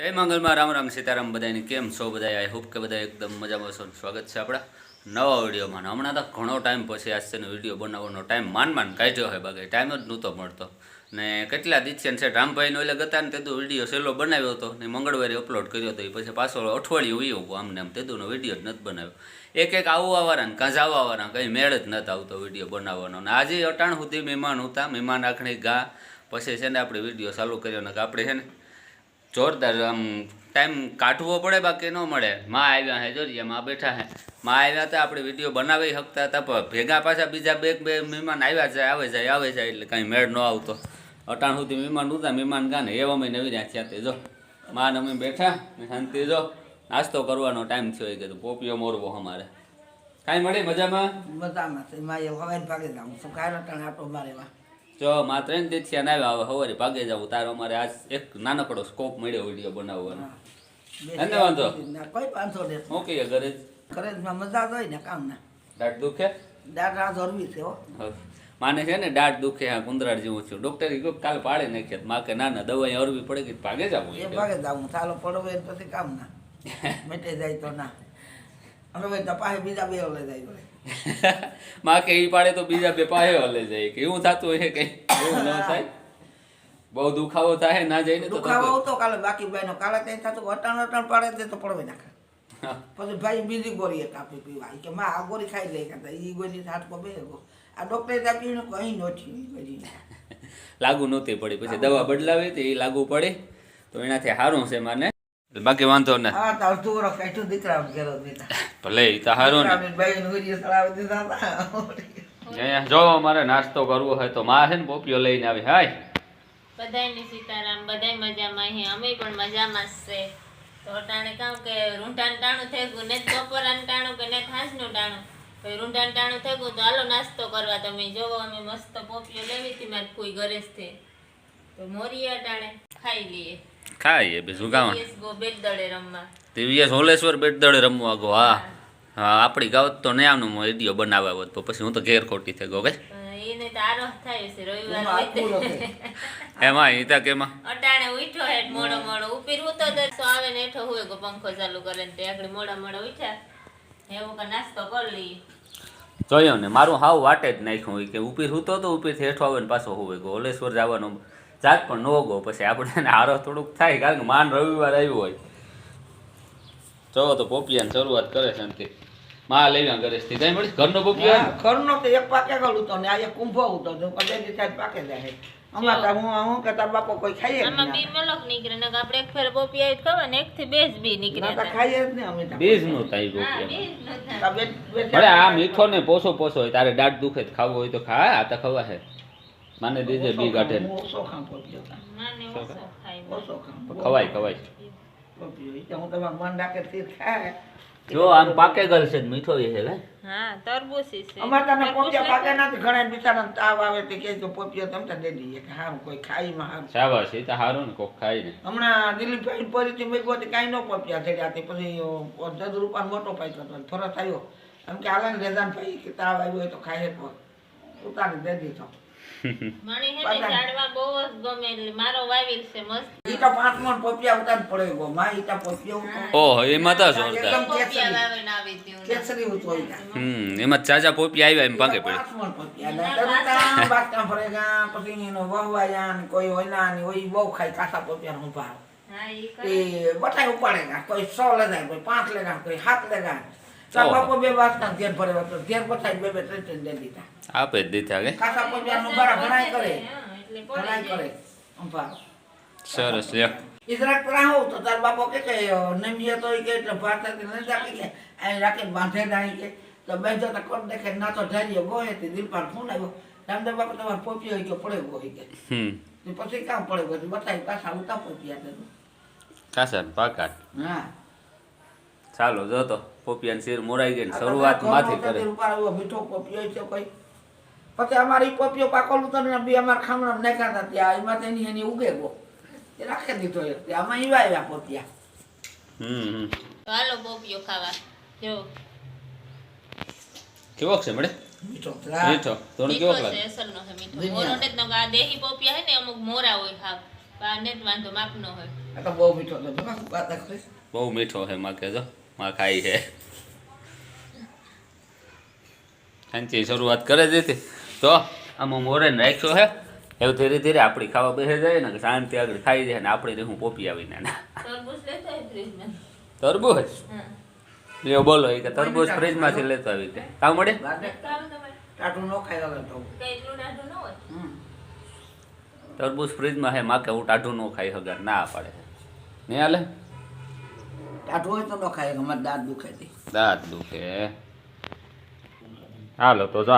જય મંગલમાં, રામ રામ સીતારામ બધાને કેમ છો બધા આઈ હોપ કે બધા એકદમ મજામાં છો સ્વાગત છે આપણા નવા વિડીયોમાં. હમણાં તો ઘણો ટાઈમ પછી આજ છે વીડિયો બનાવવાનો ટાઈમ માન માન કાઢ્યો હોય બાકી ટાઈમ જ નહોતો મળતો. ને કેટલા દિવસ છે? રામભાઈનો એટલે ગતા ને તેદું વીડિયો સહેલો બનાવ્યો હતો ને મંગળવારે અપલોડ કર્યો હતો એ પછી પાછો અઠવાડિયું વીવું આમને આમ તેદુંનો વીડિયો જ નથી બનાવ્યો. એક એક આવવાવાળા ને કાં જવાવાળા કંઈ મેળ જ નથી આવતો વીડિયો બનાવવાનો. ને આજે અટાણ સુધી મહેમાન હતા મહેમાન આખણી ગા, પછી છે ને આપણે વીડિયો ચાલુ કર્યો ને કે આપણે છે ને જોરદાર, આમ ટાઈમ કાઢવો પડે, બાકી ન મળે. માં આવ્યા હે જોઈએ માં બેઠા હે. માં આવ્યા હતા, આપણે વીડિયો બનાવી શકતા હતા, પણ ભેગા પાછા બીજા બે બે મહેમાન આવ્યા જાય આવે જાય આવે જાય એટલે કાંઈ મેળ ન આવતો. અટાણ સુધી મહેમાન ઉતા મહેમાન ગાને એવા અમે નવી રહ્યા થયા તે જો. માં અમે બેઠા શાંતિ, જો. નાસ્તો કરવાનો ટાઈમ થયો, એ કીધું પોપિયો મોરવો અમારે. કાંઈ મળે, મજામાં? છે હવાઈ ભાગે જાઉં શું કાયરો ટાણે આટો મારેવા જો માં ત્રણ ના આવ્યા હવે સવારે ભાગે જવું તારો અમારે આજ એક નાનકડો સ્કોપ મળ્યો વીડિયો બનાવવાનો. એને વાંધો? કોઈ વાંધો નહીં. હું કહીએ ઘરે ખરેખમાં મજા જ હોય ને કામ ના દાઢ દુખે દાદા જરૂરી છે હો. માને છે ને દાઢ દુખે હા કુંદરાડ જેવું છું. ડોક્ટરે કીધું કાલ પાડે નાખે માં કે ના ના દવાઈ અરવી પડે કે ભાગે જવું એ ભાગે જાઉં ચાલો પડવે એટલે પછી કામ ના મેટે જાય તો ના. અને ભાઈ તો બીજા બે જાય માં કે ઈ પાડે તો બીજા બે પાહે હલે જાય. કે એવું થતું હોય કે એવું ન થાય? બહુ દુખાવો થાય ના જઈને તો દુખાવો તો કાલે બાકી ભાઈ નો કાલે કઈ થતું અટાણ અટાણ પાડે છે તો પડવે નાખે. પછી ભાઈ બીજી ગોળી એક આપી પીવા. કે માં આ ગોળી ખાઈ લઈ કરતા એ ગોળી હાથમાં બે આ ડોક્ટરે આપી કઈ નથી ગોળી લાગુ નહોતી પડી. પછી દવા બદલાવી તો એ લાગુ પડે. તો એનાથી સારું છે માને. બાકી વાંધો ને. હા તો અડધું વર્ષ દીકરા ઘેરો દીધા. ભલે ઈ તો ને. દીધા જો મારે નાસ્તો કરવો હોય તો માં છે ને પોપીઓ લઈને આવી. હાય. બધાયની સીતારામ બધાય મજામાં અહીં અમે પણ મજામાં છે. તો અટાણે કામ કે રૂંઢાન ટાણું થઈ ગયું ને બપોરાનું ટાણું કે ને હાંસનું ટાણું. પછી ટાણું થઈ ગયું તો હાલો નાસ્તો કરવા તમે જોવો અમે મસ્ત પોપીઓ લેવી હતી મારી કોઈ ઘરે જ થી તો મોરી અટાણે ખાઈ લઈએ. ખાઈએ બીજું કામ રમવા. હોલેશ્વર બેટ દળે રમવા ગો હા. હા આપણી ગાવત તો ને આમનું એડિયો બનાવ્યા હોત તો પછી હું તો ઘેર ખોટી થઈ ગયો કે થાય એમાં હોય. એમાં ઈ તો કેમાં? અટાણે ઉઠ્યો હેઠ મોડો મોડો. ઉપીર ઉતો આવે ને હેઠો હોય ગો પંખો ચાલુ કરે ને તે આગળ મોડા મોડા ઉઠ્યા. એવું કે નાસ્તો કરી લઈએ. જોયો ને મારું હાવ વાટે જ નાખ્યું હોય કે ઉપીર હૂતો તો ઉપીર હેઠો આવે ને પાછો હોવે ગો. હોલેશ્વર જવાનો જાત પણ ન ગો પછી આપણે હારો થોડુંક થાય કારણ કે માન રવિવાર આવ્યું હોય. જો તો પોપિયાની શરૂઆત કરે છે અંતે માં લેવા ઘરે થી કઈ મળી ઘરનો પોપિયા ઘરનો તો એક પાકે ગળું તો ને આ એક કુંભો ઉતો તો કદે જ પાકે જાય. અમાર તો હું હું કે તાર બાપો કોઈ ખાઈએ આમાં બી મલક નીકળે ને આપણે એક ફેર પોપી આવી ખબર ને એક થી બે જ બી નીકળે ના તો ખાઈએ જ ને અમે. બીજનું થાય હા પોપિયા બે જ નતા. તો બે- બે- અરે આ મીઠો ને પોસો પોસો હોય તારે દાઢ દુખે તો ખાવું હોય તો ખા આ તો ખવા છે મને દીજે બી ગાંઠે. ઓછો ખાઉં પોપિયો માને ઓછો ખાય ઓછો ખાઉં. ખવાય ખવાય. પોપિયો. ઈ તો હું તમારું મન રાખે તે જ જો આમ પાકે ગલ છે મીઠો એ છે હે હા તરબૂચી છે. અમારે તને તરબૂચ પોપિયા પાકે? નથી ઘણા બિચારા તાવ આવે તે કે જો પોપિયો તમ દે દઈએ. કે હારું કોઈ ખાઈમાં હારું. શાબાશ એ તો ને કોક ખાઈ ને. હમણાં દિલીપભાઈ પરિચય મેં ગોતી કાંઈ નો પોપ્યા થયા તે પછી જદ રૂપાનો મોટો પાઇક તો થોડો થયો. એમ કે હાલે ને રેજાનભાઈ કે તાવ આવ્યો હોય તો ખાય તો ઉતારી દે દીધો મને હે ને ઝાડવા બહુ જ ગમે એટલે મારો વાવેલ છે મસ્ત. ઈ તો પાંચ મણ પોપિયા ઉતાર પડે ગો. માં ઈ તો પોપિયો ઉતાર. ઓહ એમાં તો જોરદાર. એકદમ પોપિયા કેસરી. વાવીને આવી હતી કેસરી ઉતો હમ. એમાં ચાચા પોપી આવ્યા એમ પાકે પડે. પાંચ મણ પોપિયા. ને તરુતા ફરેગા પછી એનો વહવાયા કોઈ ઓયના ને ઓય બહુ ખાય કાસા પોપિયા નું ભાવ હા ઈ એ. બટાઈ ઉપાડેગા કોઈ સો લેગા કોઈ પાંચ લેગા કોઈ સાત લેગા ચાર ઓહો. બાપો બે વાસના ઘેર ભરે તો. ઘેર બટાઈ બે બે ત્રણ ત્રણ દે દીધા. આપે જ દીધા કે? કાસા પોપિયાનું બરા ઘણાય કરે. હા, એટલે પડી ઘણાય કરે. અંભાર સરસ લ્યો. ઇજરાક રાહો તો તાર બાપો કે કે નમીએ તો કે એટલે ભારતાથી ન જાકે કે. અહીં રાખે બાંધે દાઈ કે. તો બેજો તો કોણ દેખે? ના તો ઢારીએ ગોય તે દિલપાર ફોન આવ્યો રામદેવ બાપા તમારે પોપિયો ઈ કે પડે ગોય કે. હમ. પછી કામ પડે ગયો બતાવી પાછા ઉતા પોપિયા કાસા પાકા. હા. ચાલો જો તો પોપિયાન શેર મોરાઈ ગઈ શરૂઆતમાંથી કરે. ઉપર મીઠો પોપિયો છે કોઈ? પછી અમારી પોપિયો પાકોલું તો ને બી અમારા ખામણા નાખ્યા ત્યાં એમાં તેની એની ઉગે ગો એ રાખી દીધો એક આમાં ઈવા આવ્યા પોપિયા હમ હમ. તો હાલો પોપિયો ખાવા. જો. કેવો છે મળે? મીઠો મીઠો. તો કેવો છે લાગે? અસલનો છે મીઠો. મોરો ને ન આ દેહી પોપિયા હે ને અમુક મોરા હોય ખાવ આ ને જ વાંધો માપનો હોય. આ તો બહુ મીઠો તો કરે બહુ મીઠો છે માં કહેજો માં ખાઈ છે. ખાંચી શરૂઆત કરે દેતી હતી તો આમાં મોરેન રાખ્યો હે. એવું ધીરે ધીરે આપણી ખાવા બેસી જાય ને શાંતિ આગળ ખાઈ જાય ને આપણે હું પોપી આવીને તરબૂજ એ બોલો એ કે તરબૂચ ફ્રીજમાંથી લેતો આવી કે કામ મળે? તરબૂજ ફ્રીજમાં હે માં કે હું ટાઢું ન ખાઈ હગર ના પાડે. નહીં હાલે? ટાટું હોય તો ન ખાય અમારે દાંત દુખે છે. દાંત દુખે. હાલો તો જો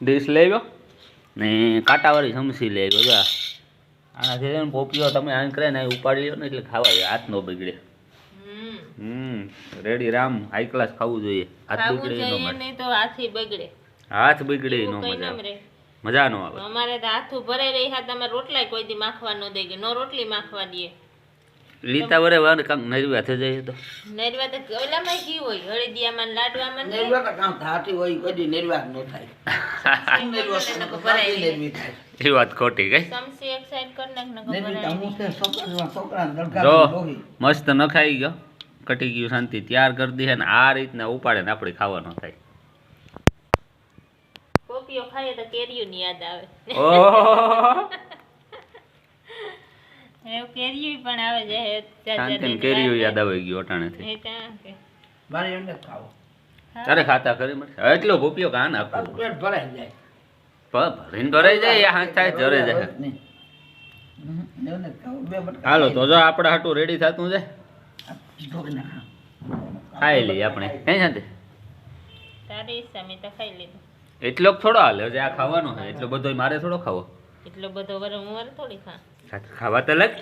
ડીશ લેવ્યો ને કાંટાવાળી સમસી લેવ્યો જો. આનાથી છે ને પોપીઓ તમે આમ કરે ને ઉપાડી લ્યો ને એટલે ખાવા જાય હાથ નો બગડે. હમ. રેડી રામ હાઈ ક્લાસ ખાવું જોઈએ. હાથ બગડે નો મળે. તો હાથી બગડે. હાથ બગડે નો મજા મજા નો આવે. અમારે તો હાથું ભરાઈ રહી હા તમે રોટલા કોઈ દી માખવા ન દે કે નો રોટલી માખવા દે. લીતા વરે વાર કાંક નરવા થઈ જાય તો. નરવા તો ઓલામાં કી હોય હળદિયામાં ને લાડવામાં ને. નેરવા તો કામ થાતી હોય કદી નેરવા ન થાય. એ વાત ખોટી ગઈ સમસી એક સાઈડ કર નાખ ન છે છોકરા લોહી મસ્ત નખાઈ ગયો કટી ગયું શાંતિ તૈયાર કરી દે ને આ રીતના ઉપાડે ને આપણે ખાવાનો થાય. કોપીઓ ખાઈએ તો કેરીઓ ની યાદ આવે. ઓહો! કેરીયું પણ આવે છે હે જાત શાંતિ જાતની કેરીઓ યાદ આવી ગયો અટાણેથી. મારે એમને ખાવો. તારે ખાતા કરી મળશે એટલો ભૂપ્યો કાં નાખવો? તારું પેટ ભરાઈ જાય. ભરીને ભરાઈ જાય આ હાથ થાય જરે જાય. હાલો તો જો આપણે હાટું રેડી થતું છે. ખાઈ લઈએ આપણે. કઈ સાથે તારી ઈચ્છા તો ખાઈ લીધું. એટલો થોડો હાલે જે આ ખાવાનો છે. એટલો બધો મારે થોડો ખાવો. એટલો બધો વરમ હું વર થોડી ખા. ખાવા તો લાગ.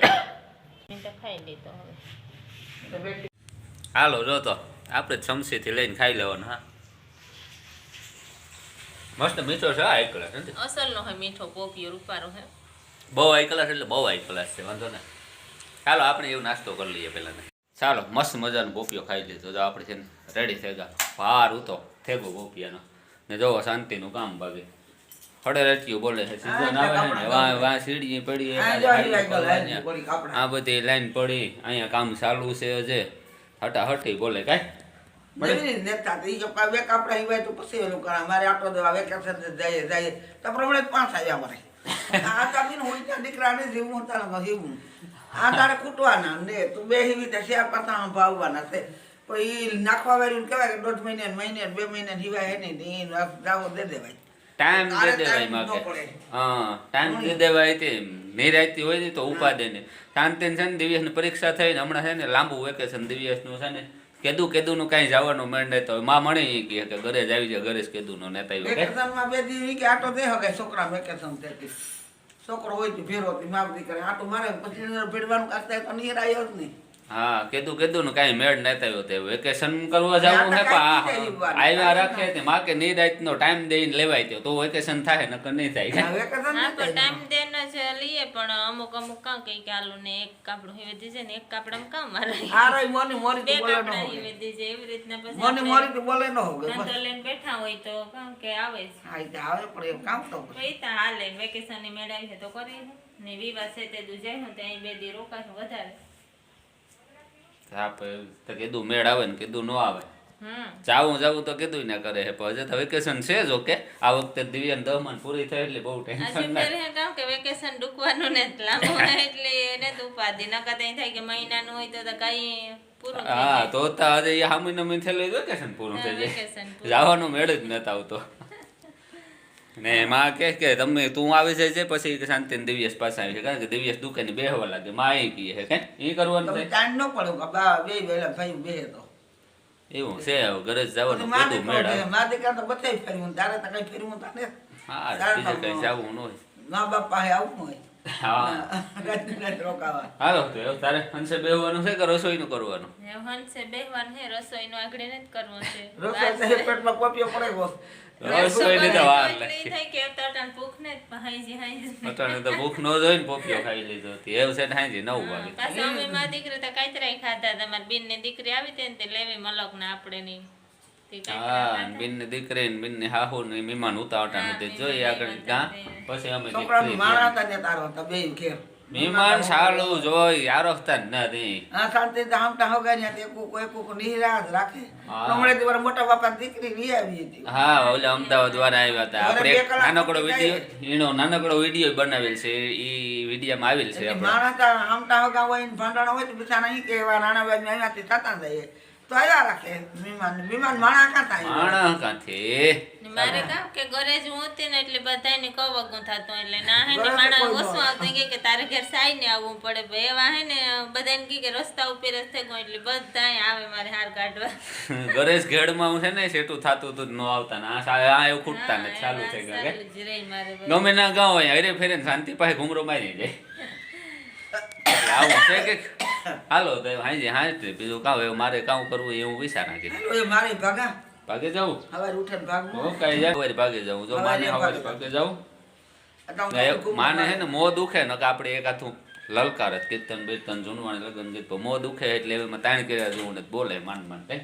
ખાઈ લેતો હવે. હાલો જો તો. આપણે ચમચીથી લઈને ખાઈ લેવાનું હા. મસ્ત મીઠો છે આ એક કલાક અસલ નો હોય મીઠો પોપીઓ રૂપારો હે. બહુ હાઈ કલાક એટલે બહુ હાઈ કલાક છે વાંધો ને ચાલો આપણે એવું નાસ્તો કરી લઈએ પહેલાં ચાલો મસ્ત મજાનો પોપિયો ખાઈ લીધો. તો આપણે છે ને રેડી થઈ ગયા. ભાર ઉતો થેગો પોપિયાનો ને જોવો શાંતિનું કામ બાકી. હડે રચ્યું બોલે છે. સીઝન આવે ને. વાં વાં સીડી પડી આ બધી લાઈન પડી. અહીંયા કામ ચાલુ છે હજે. હટાહટી બોલે કાંઈ. નેતા તો જો હિવાય તો પછી ઓલું કરે. મારે આટલો દેવા વેકેશન જાય જઈએ. તો પ્રમાણે પાંચ આવ્યા અમારે. આ તાપીને હોય ત્યાં દીકરાને જીવવું તારે જીવવું. આ તારે ખૂટવાના ને. તું બે હિવી તો શેર ભાવવાના છે. પણ ઈ નાખવા વાળું કહેવાય કે દોઢ મહિને મહિને બે મહિને હિવાય હે નહીં જાવો દે દેવાય. ટાઈમ દે દેવાય માગે. હા ટાઈમ દે દેવાય તે નિરાયતી હોય ને તો ઉપાદે ને. શાંતિ છે ને દિવ્યસની પરીક્ષા થઈ ને હમણાં છે ને લાંબુ વેકેશન દિવ્યસનું છે ને કેદું નું કઈ જવાનું નહીં તો માં મને એ કે કે ઘરે જ આવી જાય ઘરે જ કેદુંનો નેતા આવ્યો. કે બે દી કે આટો દે હગે છોકરા વેકેશન તેથી છોકરો હોય તો ફેરો થી માવતી કરે. આટો મારે પછી ભેડવાનું કાસ્તા તો થાય તો જ નહીં. હા કીધું કીધું ને કાંઈ મેળ નતા આવ્યો તે. વેકેશન કરવા જવું હે તો આ આવ્યા રાખે તે. માં કે નિરાયતનો ટાઈમ દઈને લેવાય તો. તો વેકેશન થાય નકર નહીં થાય. હા થયું. ટાઈમ દેને છે લઈએ પણ અમુક અમુક કાં કઈ કે આલુ ને એક કાપડું હેવેધી છે ને એક કાપડામાં કામ મારે આ રહી મોની મોરી તો બોલે ન હેવેધી છે એવી રીતના પછી મોની મોરી તો બોલે ન હોય તો લઈને બેઠા હોય તો કાં કે આવે છે હા તો આવે પણ એ કામ તો તો ઈ તો હાલે વેકેશનની મેળ આવી છે તો કરી ને વિવાહ છે તે દુ જાય હું ત્યાં બે દી રોકાશું વધારે. તો કીધું મેળ આવે ને કીધું ન આવે. જાવું જાવું તો કીધું ના કરે છે પણ તો વેકેશન છે જ ઓકે? આ વખતે દિવ્યાન દહમાન પૂરી થઈ એટલે બહુ ટેન્શન ના. હે કે વેકેશન ડૂકવાનું ને લાંબુ એટલે એને તો ઉપાધિ. તો થાય કે મહિનાનું હોય તો કઈ હા તો હજી હામી નમી થયેલું વેકેશન પૂરું હા, થઈ જાય. જવાનો મેળ જ નતા આવતો. ને માં કે કે તમે તું આવી જાય છે પછી શાંતિ ને દિવ્યેશ પાસે આવી છે કારણ કે દિવ્યેશ દુકાને બેહવા લાગે માં એ કહે છે કે એ કરવાનું તમે છે? ટાઈમ ન પડે કે બા બે વેલા ભાઈ બે તો. એવું છે હવે ઘરે જવાનું બધું મેળ. આવે માં દીકરા તો બધાય ફેરવું તારે તો કઈ ફેરવું તારે હા બીજે કઈ જવું ન હોય. મા બાપ પાસે આવવું હોય. હા. રાત રાત હાલો તો તારે બેહવાનું છે કે રસોઈનું કરવાનું? ને હંસે બેહવાનું હે રસોઈનું આગળ નથી કરવું છે. રસોઈ તો એ પેટમાં કોપીઓ પડે ગો તો વાર લાગે. ઈ થાય કે અટાણ ભૂખ ને જ હાઈજી હાઈજી અટાણે તો ભૂખ ન જોઈને પોપિયો ખાઈ લીધો હતી એવું છે હાંજી નવ વાગે. પાછા અમે માં દીકરી તો કાંતરાય ખાધા તમારી બેનની દીકરી આવી ને લેવી મલક ને આપણે ની હા. બિન ને દીકરી ને બિન ને હાહુ ને મહેમાન ઉતાવટા તે જોઈએ આગળ પછી અમે છોકરાનું હતા ને તારો? હતા બે ઘેર. મહેમાન સાલું જોઈ આરોગતા નથી આ શાંતિ હામટા હગાડ્યા તે કો કોઈ કો નિરાશ રાખે. હમણે હમણાં મોટા બાપા દીકરી વી આવી હતી. હા ઓલે અમદાવાદ વાળા આવ્યા હતા. આપણે નાનકડો વિડિયો વીડિયો નાનકડો વિડિયો બનાવેલ છે. એ વિડીયોમાં આવેલ છે આપણે આપણે. તા આમ તા હોગા હોય ને ભાંડણ હોય તો બિચારા અહીં કેવા નાના ભાઈ અહીંયાથી થતા જઈએ તો આવ્યા રાખે માણા માણસ ને મારે કામ કે ઘરે જ હું હતી ને એટલે બધાને કવગું થતું એટલે ના હે ને ઘરે તો માણસ કોઈ ન ઓછું આવતું કે કે તારે ઘેર સાઈ ને આવવું પડે. ભાઈ એવા હે ને બધાને કી કે રસ્તા ઉપર જ થઈ ગયો એટલે બધા આવે મારે હાર કાઢવા. ગરેશ ઘેડમાં હું છે ને સેટું થતું હતું ન આવતા. ના આ એવું ખૂટતા ને ચાલુ થઈ ગયા. ગમે ના ગાવ હોય અરે ફેરે શાંતિ પાસે ઘૂમરો મારી જાય. આવું છે કે હાલો તો હાજે હાજે બીજું કાવ એવું મારે કામ કરવું એવું વિચાર નાખી મારે ભાગા. ભાગે જવું હવે ઉઠે ભાગવું હું કઈ જાય. ભાગે જવું જો માને હવે ભાગે જવું માને હે ને મો દુખે ને કે આપણે એક હાથું લલકાર જ કીર્તન બીર્તન જૂનવાણી લગન ગીત મો દુખે એટલે એમાં તાણ કર્યા જેવું ને બોલે માન માન કઈ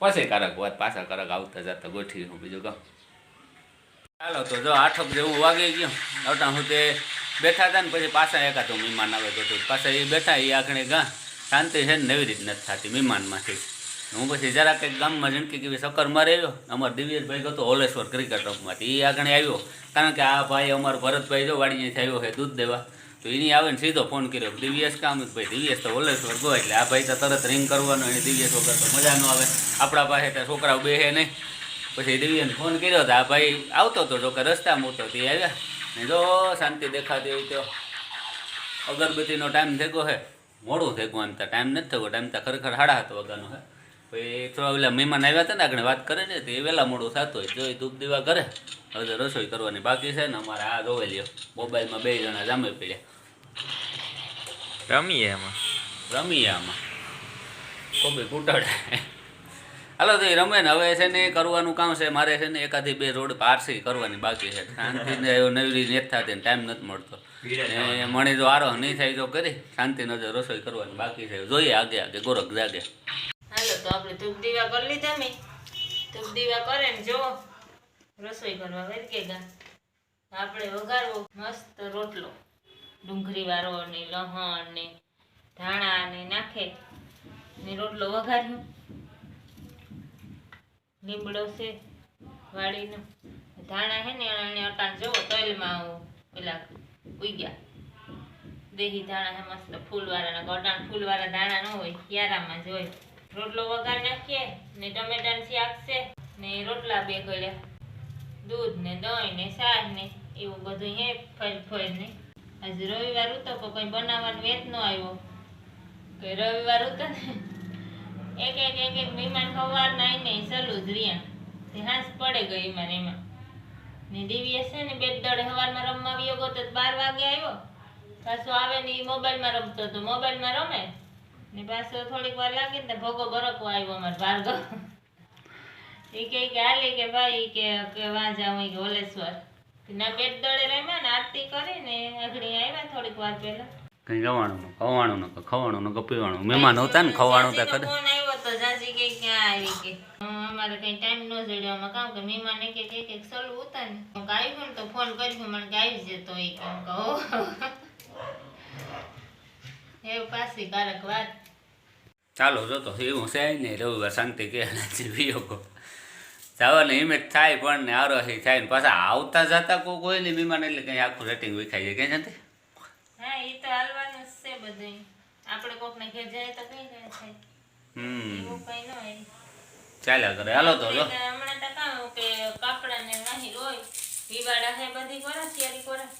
પછી કારક વાત પાછા કારક આવતા જતા ગોઠવી હું બીજું કહું. ચાલો તો જો આઠક જેવું વાગી ગયું. અટાણ હું તે બેઠા હતા ને પછી પાછા એકાદું મહેમાન આવે તો પાછા એ બેઠા, એ આખણે ગા, શાંતિ છે ને નવી રીત નથી થતી મહેમાનમાંથી. હું પછી જરાક કંઈક ગામમાં જણકી કેવી સક્કર મારે અમારો દિવ્યેશભાઈ ગયો હોલેશ્વર ક્રિકેટ રમવાથી. એ આગળ આવ્યો. કારણ કે આ ભાઈ અમારો ભરતભાઈ જો વાડીએથી આવ્યો છે દૂધ દેવા. તો એની આવે ને સીધો ફોન કર્યો દિવ્યેશ કામ ભાઈ, દિવ્યેશ તો હોલેશ્વર ગયો એટલે આ ભાઈ તો તરત રિંગ કરવાનો એને દિવ્યેશ વગર તો મજા ન આવે. આપણા પાસે તો છોકરાઓ બેહે નહીં. પછી દિવ્યને ફોન કર્યો તો આ ભાઈ આવતો હતો જો કે રસ્તામાં હતો તે આવ્યા. ને જો શાંતિ દેખાતી હોય તો. અગરબત્તીનો ટાઈમ થેગો હે. મોડું થેગો એમ તો ટાઈમ નથી થયો ટાઈમ તો ખરેખર હાડા હાથ વાગ્યાનો હે. પછી થોડા પેલા મહેમાન આવ્યા હતા ને આગળ વાત કરે ને તે વહેલા મોડું થતું હોય. જો એ ધૂપ દીવા કરે. હવે તો રસોઈ કરવાની બાકી છે ને અમારે આ જોવે લ્યો. મોબાઈલમાં બે જણા જામે પડ્યા. રમીએ એમાં. રમીએ આમાં. કોબી કૂટાડે હાલો તો એ રમે ને હવે છે ને એ કરવાનું કામ છે મારે છે ને એકાદી બે રોડ પારસી કરવાની બાકી છે. શાંતિને એવું નવી નથી થતી ને ટાઈમ નથી મળતો. ને મણી જો આરો નહીં થાય તો કરી શાંતિ નજર રસોઈ કરવાની બાકી છે. જોઈએ આગે આગે ગોરખ જાગે. હાલો તો આપણે ધૂપ દીવા કરી લીધા મેં ધૂપ દીવા કરે ને જો રસોઈ કરવા વેરકે ગા. આપણે વઘારવો મસ્ત રોટલો. ડુંગળી વાળો ને લહણ ને ધાણા ને નાખે ને રોટલો વઘાર્યો. લીમડો છે, વાળીનો. ધાણા હે ને એને અટાણ જવો, તલમાં પેલા ઉગ્યા દેહી ધાણા હે મસ્ત ફૂલવાળાના અટાણ ફૂલવાળા ધાણા ન હોય ક્યારામાં જ હોય. રોટલો વઘાર નાખીએ ને ટમેટાનું શાક છે ને રોટલા બે કર્યા. દૂધ ને દહીં ને શાક ને એવું બધું હે ફળ ફળ ને. આજે રવિવાર ઉતો કોઈ બનાવવાનો વેત ન આવ્યો. કે રવિવાર ઉતો ને એક એક એક એક મહેમાન સવાર ના નહીં સલું જ રહ્યા. તે હાંસ પડે ગઈ એમાં એમાં. ને દેવી છે ને બેટ દડે સવારમાં રમવા આવ્યો ગયો તો બાર વાગે આવ્યો. પાછો આવે ને એ મોબાઈલમાં રમતો હતો મોબાઈલમાં રમે. ને પાછો થોડીક વાર લાગે ને ભોગો બરકવો આવ્યો અમારે ભાર્ગવ. એ કહે કે હાલે કે ભાઈ કે કે વાં જાઉં કે ઓલેશ્વર ના બેટ દળે રમ્યા ને આરતી કરીને આગળી આવ્યા થોડીક વાર પહેલા. કંઈ ન ખવાનું ન ખવાનું ન પીવાનું મહેમાન હતા ને ખવાણું તો કરે ફોન આવ્યો તો જાજી કે ક્યાં આવી કે. અમારે કઈ ટાઈમ ન જડ્યો. આમાં કામ કે મહેમાન એક એક એક સલું ઉતા ને. હું કે આવ્યું ને તો ફોન કર્યો મને કે આવી જતો એ કે હું. કહું એ પાછી કારક વાત. ચાલો જો તો એવું છે નહીં રવિવાર શાંતિ કે વિયો ગો જવાની હિંમત થાય પણ ને આરોહી થાય ને પાછા આવતા જતા કોઈ કોઈ નહીં મહેમાન એટલે કંઈ આખું રેટિંગ વિખાઈ જાય. કંઈ નથી? હા એ તો હાલવાનું જ છે બધું આપણે કોકને ઘેર જાય તો કઈ થાય. હમ. એવું કઈ ન હોય. ચાલ્યા કરે. હાલો તો જો. હમણાં તો કામ કે કાપડા ને વાહી રોય વિવાડા હે બધી કોરા તૈયારી કોરા?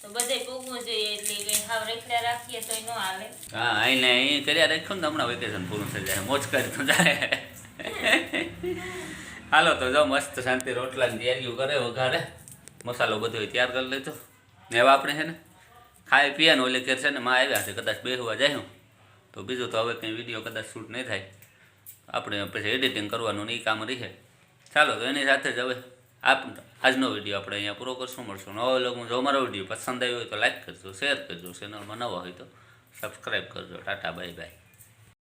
તો બધે પૂગવું જોઈએ એટલે કઈ હાવ રેખડા રાખીએ તોય ન હાલે હા અહીંને અહીં કર્યા રાખ્યું ને તો હમણાં વેકેશન પૂરું થઈ જાય. મોજ કરી તો જાય. હાલો તો જો મસ્ત શાંતિ રોટલાની તૈયારીઓ કરે વઘારે મસાલો બધો તૈયાર કરી લેજો. ને એવા આપણે છે ને ખાઈ પીએ ને ઓલે ઘેર છે ને માં આવ્યા છે, કદાચ બેસવા જાય તો બીજું તો હવે કંઈ વીડિયો કદાચ શૂટ નહીં થાય. આપણે પછી એડિટિંગ કરવાનું એ કામ રહે. ચાલો, તો એની સાથે જ હવે આપ, આજનો વીડિયો આપણે અહીંયા પૂરો કરશું, મળશું નવો લોકો જો અમારો વીડિયો પસંદ આવ્યો હોય તો લાઈક કરજો શેર કરજો ચેનલમાં નવા હોય તો સબસ્ક્રાઈબ કરજો. Tata bye bye